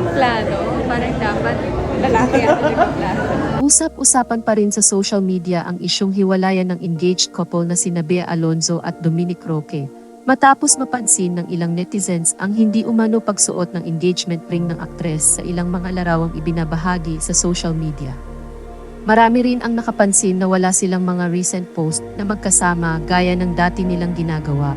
pang plano. Parang dapat lalaki ang nagplano. Usap-usapan pa rin sa social media ang isyong hiwalayan ng engaged couple na sina Bea Alonzo at Dominic Roque. Matapos mapansin ng ilang netizens ang hindi umano pagsuot ng engagement ring ng aktres sa ilang mga larawang ibinabahagi sa social media. Marami rin ang nakapansin na wala silang mga recent post na magkasama gaya ng dati nilang ginagawa.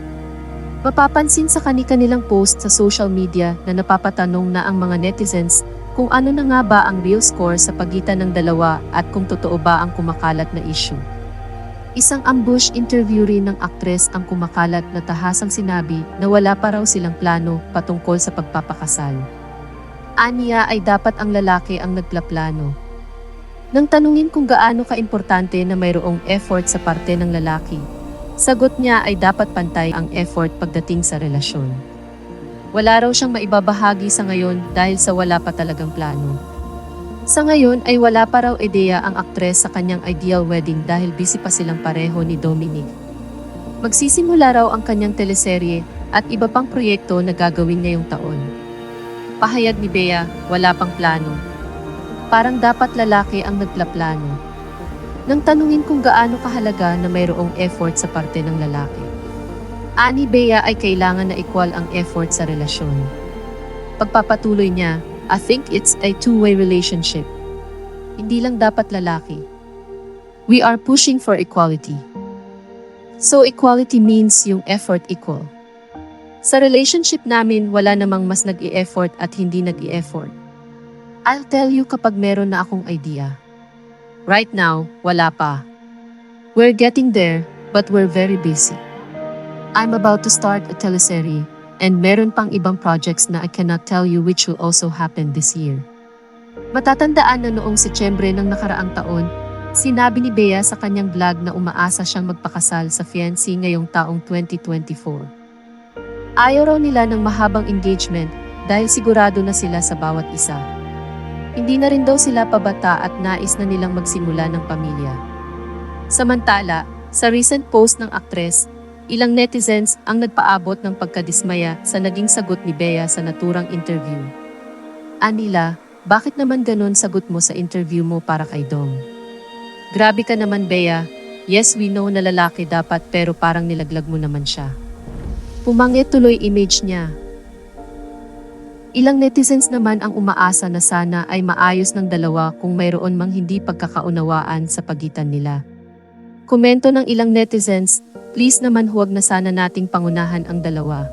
Mapapansin sa kani-kanilang post sa social media na napapatanong na ang mga netizens kung ano na nga ba ang real score sa pagitan ng dalawa at kung totoo ba ang kumakalat na issue. Isang ambush interview rin ng aktres ang kumakalat na tahasang sinabi na wala pa raw silang plano patungkol sa pagpapakasal. Aniya ay dapat ang lalaki ang nagplaplano. Nang tanungin kung gaano kaimportante na mayroong effort sa parte ng lalaki, sagot niya ay dapat pantay ang effort pagdating sa relasyon. Wala raw siyang maibabahagi sa ngayon dahil sa wala pa talagang plano. Sa ngayon ay wala pa raw ideya ang aktres sa kanyang ideal wedding dahil busy pa silang pareho ni Dominic. Magsisimula raw ang kanyang teleserye at iba pang proyekto na gagawin ngayong taon. Pahayag ni Bea, wala pang plano. Parang dapat lalaki ang nagplaplano. Nang tanungin kung gaano kahalaga na mayroong effort sa parte ng lalaki. Ani Bea ay kailangan na equal ang effort sa relasyon. Pagpapatuloy niya, I think it's a two-way relationship. Hindi lang dapat lalaki. We are pushing for equality. So equality means yung effort equal. Sa relationship namin, wala namang mas nag effort at hindi nag effort I'll tell you kapag meron na akong idea. Right now, wala pa. We're getting there, but we're very busy. I'm about to start a teleserye, and meron pang ibang projects na I cannot tell you which will also happen this year. Matatandaan na noong Setyembre ng nakaraang taon, sinabi ni Bea sa kanyang vlog na umaasa siyang magpakasal sa fiancé ngayong taong 2024. Ayaw raw nila ng mahabang engagement dahil sigurado na sila sa bawat isa. Hindi na rin daw sila pabata at nais na nilang magsimula ng pamilya. Samantala, sa recent post ng aktres, ilang netizens ang nagpaabot ng pagkadismaya sa naging sagot ni Bea sa naturang interview. Anila, bakit naman ganon sagot mo sa interview mo para kay Dom? Grabe ka naman Bea, yes we know na lalaki dapat pero parang nilaglag mo naman siya. Pumangit tuloy image niya, Ilang netizens naman ang umaasa na sana ay maayos ng dalawa kung mayroon mang hindi pagkakaunawaan sa pagitan nila. Komento ng ilang netizens, please naman huwag na sana nating pangunahan ang dalawa.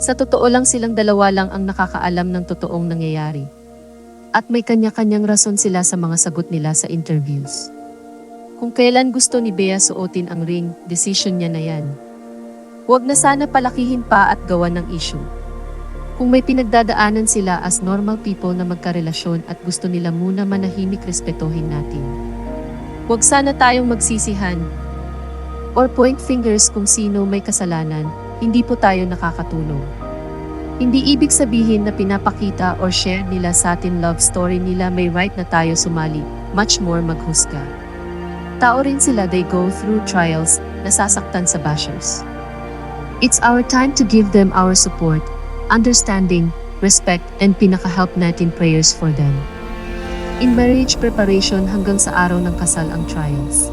Sa totoo lang silang dalawa lang ang nakakaalam ng totoong nangyayari. At may kanya-kanyang rason sila sa mga sagot nila sa interviews. Kung kailan gusto ni Bea suotin ang ring, decision niya na yan. Huwag na sana palakihin pa at gawan ng issue. Kung may pinagdadaanan sila as normal people na magkarelasyon at gusto nila muna manahimik respetohin natin. Huwag sana tayong magsisihan or point fingers kung sino may kasalanan, hindi po tayo nakakatulong. Hindi ibig sabihin na pinapakita or share nila sa atin love story nila may right na tayo sumali, much more maghusga. Tao rin sila they go through trials, nasasaktan sa bashers. It's our time to give them our support, understanding, respect, and pinaka-help natin prayers for them. In marriage preparation hanggang sa araw ng kasal ang trials.